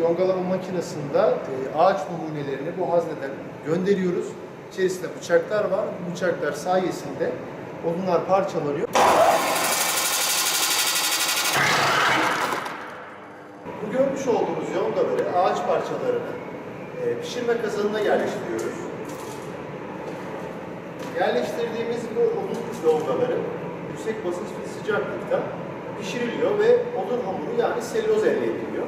yongalama makinesinde e, ağaç numunelerini bu hazneden gönderiyoruz. İçerisinde bıçaklar var. Bu bıçaklar sayesinde odunlar parçalanıyor. Bu görmüş olduğunuz yongaları, ağaç parçalarını e, pişirme kazanına yerleştiriyoruz. Yerleştirdiğimiz bu odun yongaları yüksek basınç ve sıcaklıkta pişiriliyor ve odun hamuru yani selüloz elde ediliyor.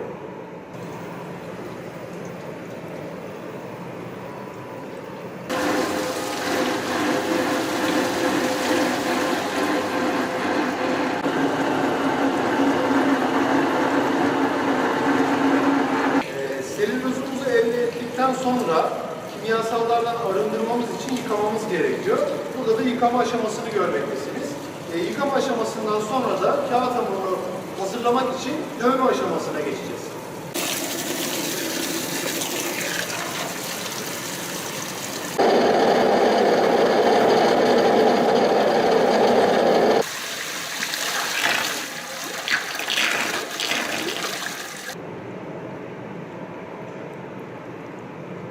Ee, selülozumuzu elde ettikten sonra kimyasallardan yıkamamız gerekiyor. Burada da yıkama aşamasını görmektesiniz. Ee, yıkama aşamasından sonra da kağıt hamurunu hazırlamak için dövme aşamasına geçeceğiz.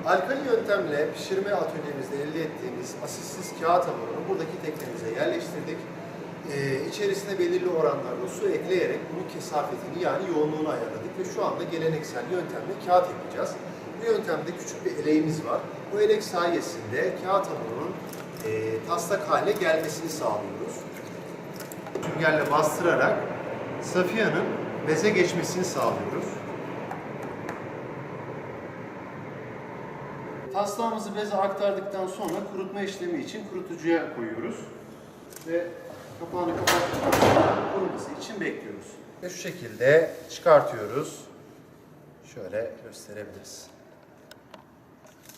Alkali yöntemle pişirme atölyemizde elde ettiğimiz asistsiz kağıt hamurunu buradaki teknemize yerleştirdik. Ee, içerisine belirli oranlarda su ekleyerek bunun kesafetini yani yoğunluğunu ayarladık ve şu anda geleneksel yöntemle kağıt yapacağız. Bu yöntemde küçük bir eleğimiz var. Bu elek sayesinde kağıt hamurunun e, taslak hale gelmesini sağlıyoruz. Süngerle bastırarak Safiya'nın beze geçmesini sağlıyoruz. Taslağımızı beze aktardıktan sonra kurutma işlemi için kurutucuya koyuyoruz. Ve kapağını kapattıktan sonra kuruması için bekliyoruz. Ve şu şekilde çıkartıyoruz. Şöyle gösterebiliriz.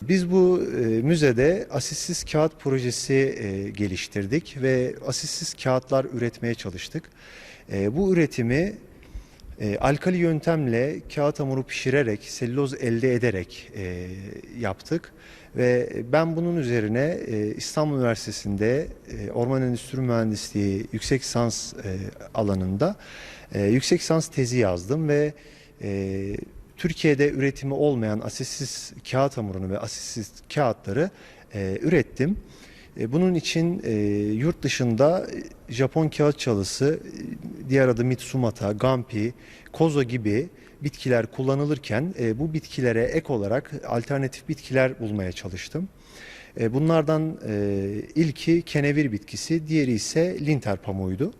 Biz bu e, müzede asissiz kağıt projesi e, geliştirdik ve asissiz kağıtlar üretmeye çalıştık. E, bu üretimi e, alkali yöntemle kağıt hamuru pişirerek, selüloz elde ederek e, yaptık. Ve ben bunun üzerine e, İstanbul Üniversitesi'nde e, Orman Endüstri Mühendisliği yüksek lisans e, alanında e, yüksek lisans tezi yazdım ve e, Türkiye'de üretimi olmayan asissiz kağıt hamurunu ve asissiz kağıtları e, ürettim. E, Bunun için e, yurt dışında e, Japon kağıt çalısı, diğer adı Mitsumata, Gampi, Kozo gibi bitkiler kullanılırken bu bitkilere ek olarak alternatif bitkiler bulmaya çalıştım. Bunlardan ilki kenevir bitkisi, diğeri ise linter pamuğuydu.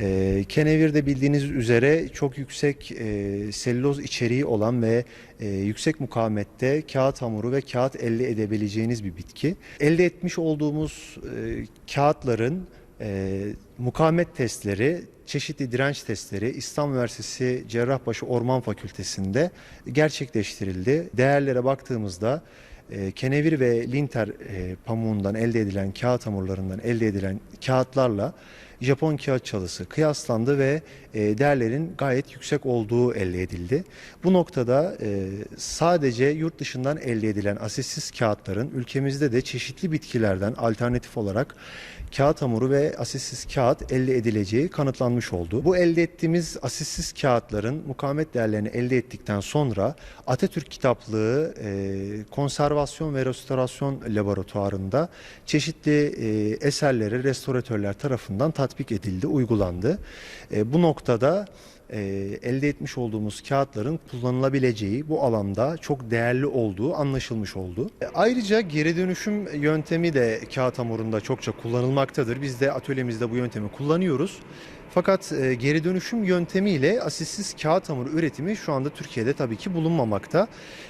E, kenevir de bildiğiniz üzere çok yüksek e, selüloz içeriği olan ve e, yüksek mukavemette kağıt hamuru ve kağıt elde edebileceğiniz bir bitki. Elde etmiş olduğumuz e, kağıtların e, mukavemet testleri, çeşitli direnç testleri İstanbul Üniversitesi Cerrahpaşa Orman Fakültesi'nde gerçekleştirildi. Değerlere baktığımızda e, kenevir ve linter e, pamuğundan elde edilen kağıt hamurlarından elde edilen kağıtlarla Japon kağıt çalısı kıyaslandı ve e, değerlerin gayet yüksek olduğu elde edildi. Bu noktada e, sadece yurt dışından elde edilen asissiz kağıtların ülkemizde de çeşitli bitkilerden alternatif olarak kağıt hamuru ve asissiz kağıt elde edileceği kanıtlanmış oldu. Bu elde ettiğimiz asissiz kağıtların mukavemet değerlerini elde ettikten sonra Atatürk Kitaplığı e, Konservasyon ve Restorasyon Laboratuvarı'nda çeşitli e, eserleri restoratörler tarafından tatbik edildi, uygulandı. Bu noktada e, elde etmiş olduğumuz kağıtların kullanılabileceği bu alanda çok değerli olduğu anlaşılmış oldu. E, ayrıca geri dönüşüm yöntemi de kağıt hamurunda çokça kullanılmaktadır. Biz de atölyemizde bu yöntemi kullanıyoruz. Fakat e, geri dönüşüm yöntemiyle asissiz kağıt hamuru üretimi şu anda Türkiye'de tabii ki bulunmamakta.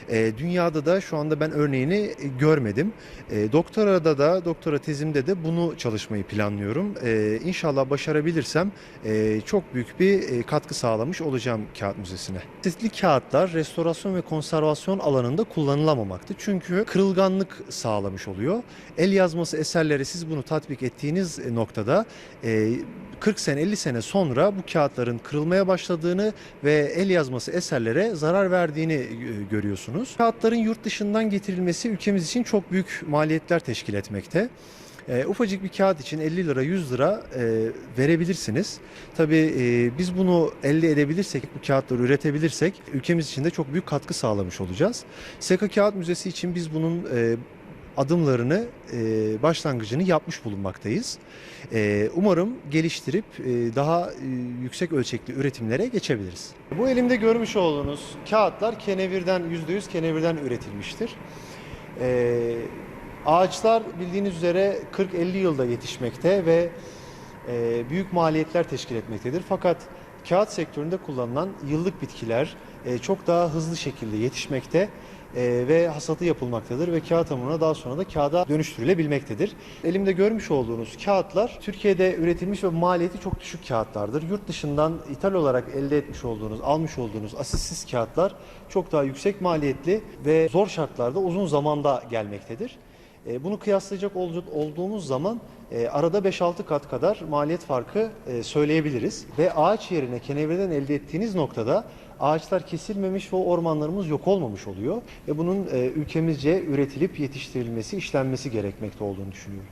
E, dünyada da şu anda ben örneğini e, görmedim. E, doktorada da, doktora tezimde de bunu çalışmayı planlıyorum. E, inşallah başarabilirsem e, çok büyük bir e, katkı sağlamış olacağım kağıt müzesine. Sisli kağıtlar restorasyon ve konservasyon alanında kullanılamamakta. Çünkü kırılganlık sağlamış oluyor. El yazması eserleri siz bunu tatbik ettiğiniz noktada e, 40 sene 50 sene sonra bu kağıtların kırılmaya başladığını ve el yazması eserlere zarar verdiğini e, görüyorsunuz. Kağıtların yurt dışından getirilmesi ülkemiz için çok büyük maliyetler teşkil etmekte. E, ufacık bir kağıt için 50 lira 100 lira e, verebilirsiniz. Tabii e, biz bunu elde edebilirsek, bu kağıtları üretebilirsek ülkemiz için de çok büyük katkı sağlamış olacağız. Seka Kağıt Müzesi için biz bunun e, adımlarını, e, başlangıcını yapmış bulunmaktayız. E, umarım geliştirip e, daha e, yüksek ölçekli üretimlere geçebiliriz. Bu elimde görmüş olduğunuz kağıtlar kenevirden, %100 kenevirden üretilmiştir. E, ağaçlar bildiğiniz üzere 40-50 yılda yetişmekte ve e, büyük maliyetler teşkil etmektedir. Fakat kağıt sektöründe kullanılan yıllık bitkiler e, çok daha hızlı şekilde yetişmekte e, ve hasatı yapılmaktadır ve kağıt hamuruna daha sonra da kağıda dönüştürülebilmektedir. Elimde görmüş olduğunuz kağıtlar Türkiye'de üretilmiş ve maliyeti çok düşük kağıtlardır. Yurt dışından ithal olarak elde etmiş olduğunuz, almış olduğunuz asistsiz kağıtlar çok daha yüksek maliyetli ve zor şartlarda uzun zamanda gelmektedir. E, Bunu kıyaslayacak olduğumuz zaman e, arada 5-6 kat kadar maliyet farkı e, söyleyebiliriz. Ve ağaç yerine kenevirden elde ettiğiniz noktada ağaçlar kesilmemiş ve ormanlarımız yok olmamış oluyor. Bunun ülkemizce üretilip yetiştirilmesi, işlenmesi gerekmekte olduğunu düşünüyorum.